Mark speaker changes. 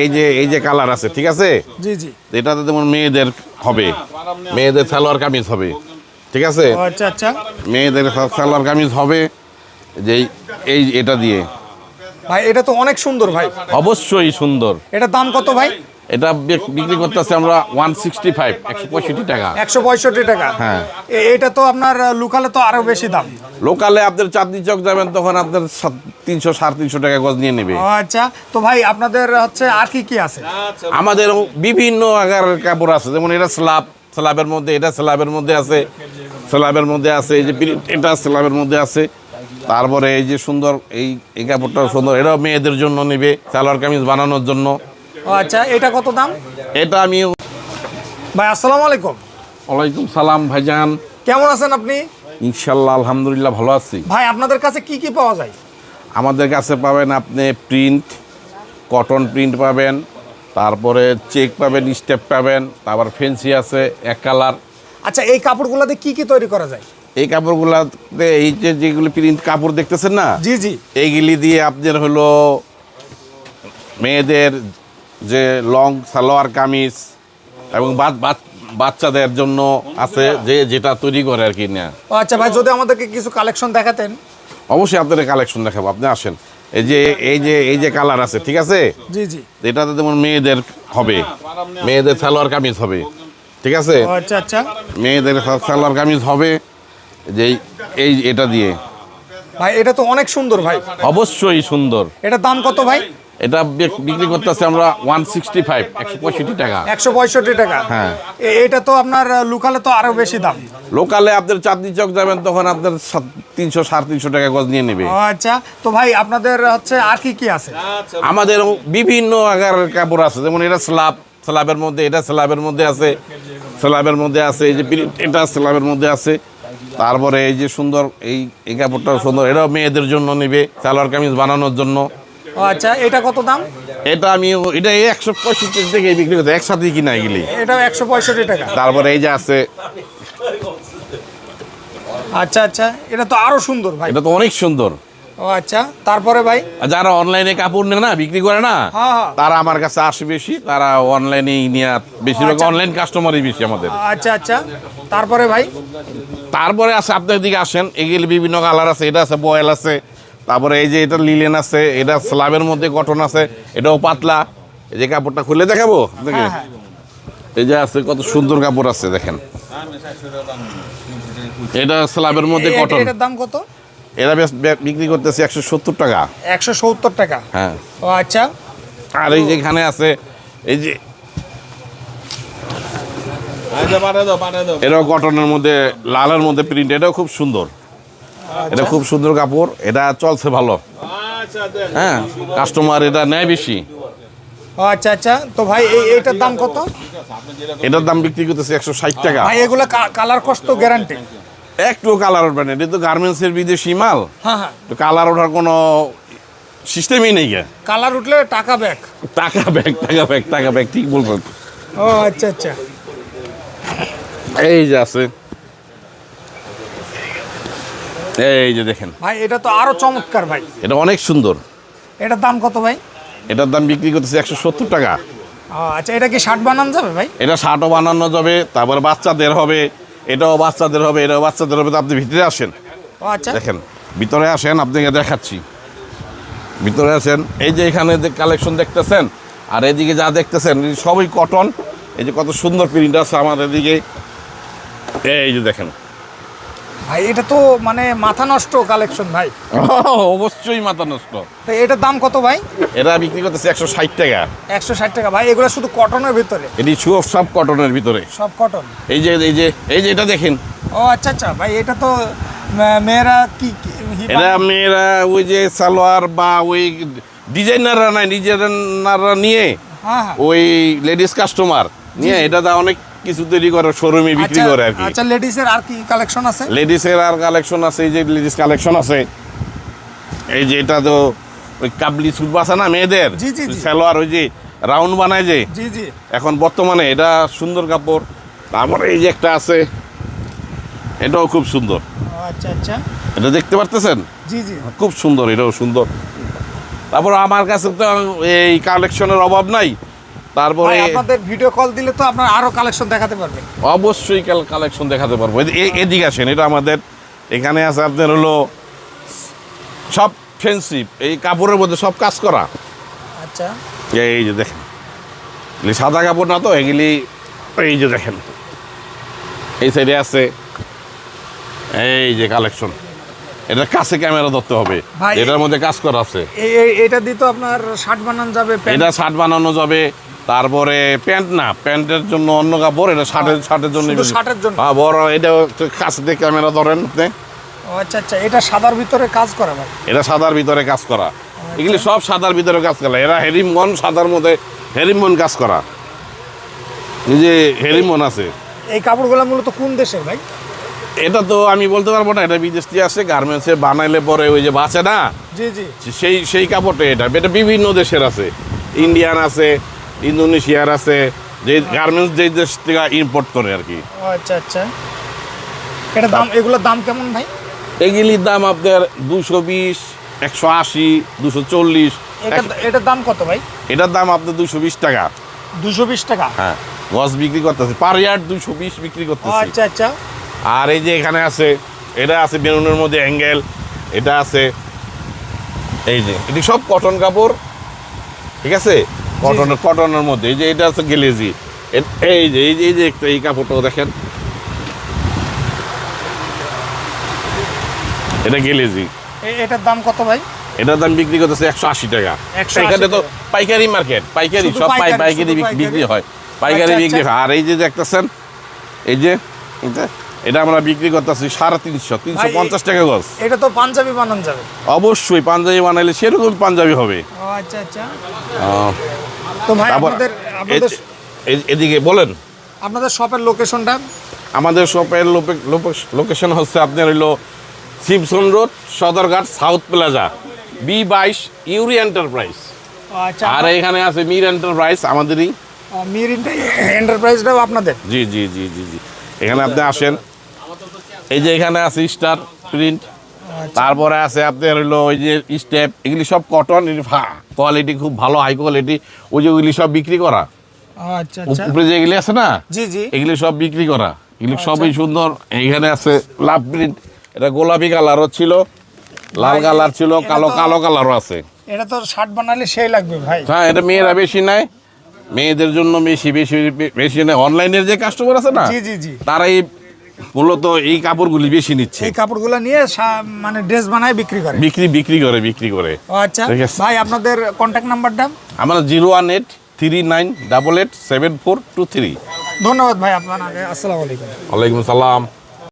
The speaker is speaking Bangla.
Speaker 1: এই যে এই যে কালার আছে ঠিক আছে?
Speaker 2: জি জি।
Speaker 1: এটাতে যেমন মেয়েদের হবে। মেয়েদের সালোয়ার কামিজ হবে। ঠিক আছে?
Speaker 2: আচ্ছা আচ্ছা।
Speaker 1: মেয়েদের সালোয়ার কামিজ হবে। যে এই এটা দিয়ে।
Speaker 2: ভাই এটা তো অনেক সুন্দর ভাই।
Speaker 1: অবশ্যই সুন্দর।
Speaker 2: এটা দাম কত ভাই?
Speaker 1: এটা বিক্রি করতেছে আমরা ওয়ান সিক্সটি ফাইভ একশো পঁয়ষট্টি টাকা।
Speaker 2: একশো পঁয়ষট্টি টাকা।
Speaker 1: হ্যাঁ।
Speaker 2: এটা তো আপনার লুকালে তো আরও বেশি দাম।
Speaker 1: লোকালে আপনার চাঁদনি চক যাবেন তখন আপনার তিনশো সাড়ে তিনশো টাকা গজ নিয়ে নেবে।
Speaker 2: আচ্ছা তো ভাই আপনাদের হচ্ছে আর কি কি আছে?
Speaker 1: আমাদের বিভিন্ন আকারের কাপড় আছে যেমন এটা স্ল্যাব স্ল্যাবের মধ্যে এটা স্ল্যাবের মধ্যে আছে স্ল্যাবের মধ্যে আছে এই যে এটা স্ল্যাবের মধ্যে আছে। তারপরে এই যে সুন্দর এই এই কাপড়টাও সুন্দর এটাও মেয়েদের জন্য নেবে সালোয়ার কামিজ বানানোর জন্য।
Speaker 2: আচ্ছা এটা কত দাম?
Speaker 1: এটা আমি
Speaker 2: ভাই আসসালামু আলাইকুম।
Speaker 1: ওয়ালাইকুম সালাম ভাইজান।
Speaker 2: কেমন আছেন আপনি?
Speaker 1: ইনশাল্লাহ আলহামদুলিল্লাহ ভালো আছি।
Speaker 2: ভাই আপনাদের কাছে কি কি পাওয়া যায়?
Speaker 1: আমাদের কাছে পাবেন আপনি প্রিন্ট কটন প্রিন্ট পাবেন তারপরে চেক পাবেন স্টেপ পাবেন তারপর ফেন্সি আছে এক কালার।
Speaker 2: আচ্ছা এই কাপড়গুলোতে কি কি তৈরি করা যায়?
Speaker 1: এই কাপড়গুলাতে এই যে যেগুলি প্রিন্ট কাপড় দেখতেছেন না?
Speaker 2: জি জি।
Speaker 1: এইগুলি দিয়ে আপনার হলো মেয়েদের যে লং সালোয়ার কামিজ এবং বাচ- বাচ- বাচ্চাদের জন্য আছে যে যেটা তৈরি করে আর কি না
Speaker 2: আচ্ছা ভাই যদি আমাদেরকে কিছু কালেকশন দেখাতেন।
Speaker 1: অবশ্যই আপনাদের কালেকশন দেখাবো আপনি আসেন। এই যে এই যে এই যে কালার আছে ঠিক আছে?
Speaker 2: জি জি।
Speaker 1: এটাতে যেমন মেয়েদের হবে মেয়েদের সালোয়ার কামিজ হবে ঠিক আছে?
Speaker 2: আচ্ছা আচ্ছা।
Speaker 1: মেয়েদের সালোয়ার কামিজ হবে যে এই- এটা দিয়ে।
Speaker 2: ভাই এটা তো অনেক সুন্দর ভাই।
Speaker 1: অবশ্যই সুন্দর।
Speaker 2: এটার দাম কত ভাই?
Speaker 1: এটা বিক্রি করতেছে আমরা ওয়ান সিক্সটি ফাইভ একশো পঁয়ষট্টি টাকা।
Speaker 2: একশো পঁয়ষট্টি টাকা।
Speaker 1: হ্যাঁ।
Speaker 2: এটা তো আপনার লুকালে তো আরও বেশি দাম।
Speaker 1: লোকালে আপনার চাঁদনি চক যাবেন তখন আপনার তিনশো সাড়ে তিনশো টাকা গজ নিয়ে নেবে।
Speaker 2: আচ্ছা তো ভাই আপনাদের হচ্ছে আর কি কি আছে?
Speaker 1: আমাদের বিভিন্ন আকারের কাপড় আছে যেমন এটা স্ল্যাব স্ল্যাবের মধ্যে এটা স্ল্যাবের মধ্যে আছে স্ল্যাবের মধ্যে আছে এই যে এটা স্ল্যাবের মধ্যে আছে। তারপরে এই যে সুন্দর এই এই কাপড়টাও সুন্দর এটাও মেয়েদের জন্য নেবে সালোয়ার কামিজ বানানোর জন্য।
Speaker 2: ও আচ্ছা এটা কত দাম?
Speaker 1: এটা আমি এটা একশো পঁয়ষট্টি থেকে বিক্রি করতে একসাথেই কিনা এগুলি?
Speaker 2: এটাও একশো পঁয়ষট্টি টাকা।
Speaker 1: তারপরে এই যে আছে
Speaker 2: আচ্ছা আচ্ছা এটা তো আরও সুন্দর ভাই।
Speaker 1: এটা তো অনেক সুন্দর।
Speaker 2: ও আচ্ছা তারপরে ভাই?
Speaker 1: যারা অনলাইনে কাপড় নেয় না বিক্রি করে না
Speaker 2: হ্যাঁ, হ্যাঁ।
Speaker 1: তারা আমার কাছে আসে বেশি তারা অনলাইনেই নিয়ে বেশিরভাগ
Speaker 2: আচ্ছা।
Speaker 1: অনলাইন কাস্টমারই বেশি আমাদের।
Speaker 2: আচ্ছা আচ্ছা তারপরে ভাই?
Speaker 1: তারপরে আছে আপনার দিকে আসেন এগুলি বিভিন্ন কালার আছে এটা আছে বয়েল আছে তারপরে এই যে এটা লিলেন আছে এটা স্ল্যাবের মধ্যে কটন আছে এটাও পাতলা। এই যে কাপড়টা খুলে দেখাবো আপনাকে?
Speaker 2: হ্যাঁ, হ্যাঁ।
Speaker 1: এই যে আছে কত সুন্দর কাপড় আছে দেখেন। এটা স্ল্যাবের মধ্যে কটন
Speaker 2: এটার দাম কত?
Speaker 1: এটা বেশ বিক্রি করতেছে একশো সত্তর টাকা।
Speaker 2: একশো সত্তর টাকা?
Speaker 1: হ্যাঁ।
Speaker 2: ও আচ্ছা।
Speaker 1: আর এই যে এখানে আছে এই যে এটাও কটনের মধ্যে লালের মধ্যে প্রিন্ট এটাও খুব সুন্দর। এটা খুব সুন্দর কাপড় এটা চলছে ভালো। হ্যাঁ কাস্টমার এটা নেয় বেশি।
Speaker 2: আচ্ছা আচ্ছা। তো ভাই এই এইটার দাম কত?
Speaker 1: এটার দাম বিক্রি করতেছে একশো ষাট টাকা।
Speaker 2: ভাই এগুলো কালার কষ্ট গ্যারান্টি
Speaker 1: একটু কালার উঠবে না এটা তো গার্মেন্টসের বিদেশি মাল।
Speaker 2: হ্যাঁ হ্যাঁ।
Speaker 1: তো কালার ওঠার কোনো সিস্টেমই নেই
Speaker 2: কালার উঠলে টাকা ব্যাক
Speaker 1: টাকা ব্যাক টাকা ব্যাক টাকা ব্যাগ ঠিক বলবেন
Speaker 2: ও আচ্ছা আচ্ছা।
Speaker 1: এই যে আছে। এই যে দেখেন।
Speaker 2: ভাই এটা তো আরও চমৎকার ভাই।
Speaker 1: এটা অনেক সুন্দর।
Speaker 2: এটার দাম কত ভাই?
Speaker 1: এটার দাম বিক্রি করতেছে একশো সত্তর টাকা।
Speaker 2: আচ্ছা এটা কি শার্ট বানানো যাবে ভাই?
Speaker 1: এটা শার্টও বানানো যাবে তারপরে বাচ্চাদের হবে এটাও বাচ্চাদের হবে এটাও বাচ্চাদের হবে তো আপনি ভিতরে আসেন।
Speaker 2: আচ্ছা।
Speaker 1: দেখেন ভিতরে আসেন আপনাকে দেখাচ্ছি। ভিতরে আসেন এই যে এখানে যে কালেকশন দেখতেছেন আর এদিকে যা দেখতেছেন এই সবই কটন এই যে কত সুন্দর প্রিন্ট আছে আমাদের দিকে। এই যে দেখেন।
Speaker 2: ভাই এটা তো মানে মাথা নষ্ট কালেকশন ভাই।
Speaker 1: অবশ্যই মাথা নষ্ট।
Speaker 2: তো এটার দাম কত ভাই?
Speaker 1: এটা বিক্রি করতেছে একশো ষাট টাকা।
Speaker 2: একশো ষাট টাকা। ভাই এগুলো শুধু কটনের ভিতরে?
Speaker 1: এটি সব সব কটনের ভিতরে।
Speaker 2: সব কটন
Speaker 1: এই যে এই যে এই যে এটা দেখেন।
Speaker 2: ও আচ্ছা আচ্ছা। ভাই এটা তো মেয়েরা কি
Speaker 1: এরা মেয়েরা ওই যে সালোয়ার বা ওই ডিজাইনাররা নাই ডিজাইনাররা নিয়ে
Speaker 2: হ্যাঁ হ্যাঁ।
Speaker 1: ওই লেডিস কাস্টমার নিয়ে এটা দা অনেক কিছু তৈরি করে শোরুমে বিক্রি
Speaker 2: আচ্ছা
Speaker 1: করে আর কি।
Speaker 2: আচ্ছা লেডিসের আর কি কালেকশন আছে?
Speaker 1: লেডিসের আর কালেকশন আছে এই যে লেডিস কালেকশন আছে। এই যে এটা তো ওই কাবলি স্যুট আছে না মেয়েদের। সালোয়ার ওই যে রাউন্ড বানায় যে?
Speaker 2: জি জি।
Speaker 1: এখন বর্তমানে এটা সুন্দর কাপড়। তারপরে এই যে একটা আছে এটাও খুব সুন্দর।
Speaker 2: আচ্ছা আচ্ছা।
Speaker 1: এটা দেখতে পারতেছেন?
Speaker 2: জি জি।
Speaker 1: খুব সুন্দর এটাও সুন্দর। তারপর আমার কাছে তো এই কালেকশনের অভাব নাই। তারপরে
Speaker 2: আপনাদের ভিডিও কল দিলে তো আপনার আরও কালেকশন দেখাতে পারবেন।
Speaker 1: অবশ্যই কালেকশন দেখাতে পারব। এদিকে আসেন এটা আমাদের এখানে আছে আপনার হলো সব ফেন্সিভ এই কাপড়ের মধ্যে সব কাজ করা।
Speaker 2: আচ্ছা।
Speaker 1: এই যে দেখেন সাদা কাপড় না তো এগুলি এই যে দেখেন। এই সাইডে আছে এই যে কালেকশন এটা কাছে ক্যামেরা ধরতে হবে। এটার মধ্যে কাজ করা আছে।
Speaker 2: এটা দিয়ে তো আপনার শার্ট বানানো যাবে
Speaker 1: এটা শার্ট বানানো যাবে তারপরে প্যান্ট না প্যান্টের জন্য অন্য কাপড় এটা শার্টের শার্টের জন্য
Speaker 2: শার্টের জন্য?
Speaker 1: হ্যাঁ বড় এটা কাছে দিয়ে ক্যামেরা ধরেন আপনি।
Speaker 2: আচ্ছা আচ্ছা এটা সাদার ভিতরে কাজ করা ভাই?
Speaker 1: এটা সাদার ভিতরে কাজ করা। এগুলি সব সাদার ভিতরে কাজ করা। এরা হেরিমন সাদার মধ্যে হেরিমন কাজ করা। যে হেরিমন আছে।
Speaker 2: এই কাপড়গুলো মূলত কোন দেশের ভাই?
Speaker 1: এটা তো আমি বলতে পারব না এটা বিদেশ থেকে আসে গার্মেন্টসে বানাইলে পরে ওই যে বাঁচে না।
Speaker 2: জি জি।
Speaker 1: সেই সেই কাপড়টা এটা এটা বিভিন্ন দেশের আছে। ইন্ডিয়ান আছে ইন্দোনেশিয়ার আছে যে গার্মেন্টস যেই দেশ থেকে ইম্পোর্ট করে আর কি।
Speaker 2: আচ্ছা আচ্ছা। এটা দাম এগুলোর দাম কেমন ভাই?
Speaker 1: এগুলির দাম আপনার দুশো বিশ একশো আশি দুশো চল্লিশ।
Speaker 2: এটা এটার দাম কত ভাই?
Speaker 1: এটার দাম আপনার দুশো বিশ টাকা।
Speaker 2: দুশো বিশ টাকা?
Speaker 1: হ্যাঁ গছ বিক্রি করতেছে। পার ইয়ার্ড দুশো বিশ বিক্রি করতেছি।
Speaker 2: আচ্ছা আচ্ছা।
Speaker 1: আর এই যে এখানে আছে এটা আছে বেলুনের মধ্যে অ্যাঙ্গেল এটা আছে এই যে এটি সব কটন কাপড় ঠিক আছে? কটনের কটনের মধ্যে এই যে এটা আছে গেলেজি। এই যে এই যে এই যে একটা এই কাপড়টাও দেখেন। এটা গেলেজি।
Speaker 2: এটার দাম কত ভাই?
Speaker 1: এটার দাম বিক্রি করতেছে একশো আশি টাকা।
Speaker 2: 180
Speaker 1: এখানে তো পাইকারি মার্কেট পাইকারি সব
Speaker 2: পাইকারি?
Speaker 1: বিক্রি হয়। পাইকারি
Speaker 2: আচ্ছা,
Speaker 1: বিক্রি
Speaker 2: আচ্ছা।
Speaker 1: হয়। আর এই যে দেখতেছেন এই যে এটা এটা আমরা বিক্রি করতেছি সাড়ে তিনশো তিনশো পঞ্চাশ টাকা গজ।
Speaker 2: এটা তো পাঞ্জাবি বানানো যাবে।
Speaker 1: অবশ্যই পাঞ্জাবি বানাইলে সেরকম পাঞ্জাবি হবে।
Speaker 2: আচ্ছা আচ্ছা। তো ভাই আপনাদের
Speaker 1: এদিকে বলেন।
Speaker 2: আপনাদের শপের লোকেশনটা?
Speaker 1: আমাদের শপের লোকেশন হচ্ছে আপনার হইল শিবসন road Sadarghat south plaza B বাইশ ইউরি এন্টারপ্রাইজ।
Speaker 2: আচ্ছা
Speaker 1: আর এখানে আছে মির এন্টারপ্রাইজ আমাদেরই।
Speaker 2: মির এন্টারপ্রাইজটাও আপনাদের?
Speaker 1: জি জি জি জি জি। এখানে আপনি আসেন। এই যে এখানে আছে স্টার প্রিন্ট। তারপরে আছে আপনার হইল ওই যে স্টেপ এগুলি সব কটন কোয়ালিটি খুব ভালো হাই কোয়ালিটি ওই যে ওইগুলি সব বিক্রি করা।
Speaker 2: আচ্ছা আচ্ছা।
Speaker 1: উপরে যে এগুলি আছে না?
Speaker 2: জি জি।
Speaker 1: এগুলি সব বিক্রি করা। এগুলি সবই সুন্দর। এইখানে আছে লাভ প্রিন্ট এটা গোলাপি কালারও ছিল লাল কালার ছিল কালো কালো কালারও আছে।
Speaker 2: এটা তো শার্ট বানালে সেই লাগবে ভাই।
Speaker 1: হ্যাঁ এটা মেয়েরা বেশি নেয়। মেয়েদের জন্য বেশি বেশি বেশি নেয়। অনলাইনের যে কাস্টমার আছে না?
Speaker 2: জি জি জি।
Speaker 1: তারাই মূলত এই কাপড়গুলি বেশি নিচ্ছে।
Speaker 2: এই কাপড়গুলো নিয়ে মানে ড্রেস বানায় বিক্রি করে।
Speaker 1: বিক্রি বিক্রি করে বিক্রি করে।
Speaker 2: আচ্ছা। ভাই আপনাদের কন্ট্যাক্ট নাম্বারটা
Speaker 1: আমার zero one eight three nine double eight seven four two three.
Speaker 2: ধন্যবাদ ভাই আপনার। আসসালামু আলাইকুম।
Speaker 1: ওয়ালাইকুম সালাম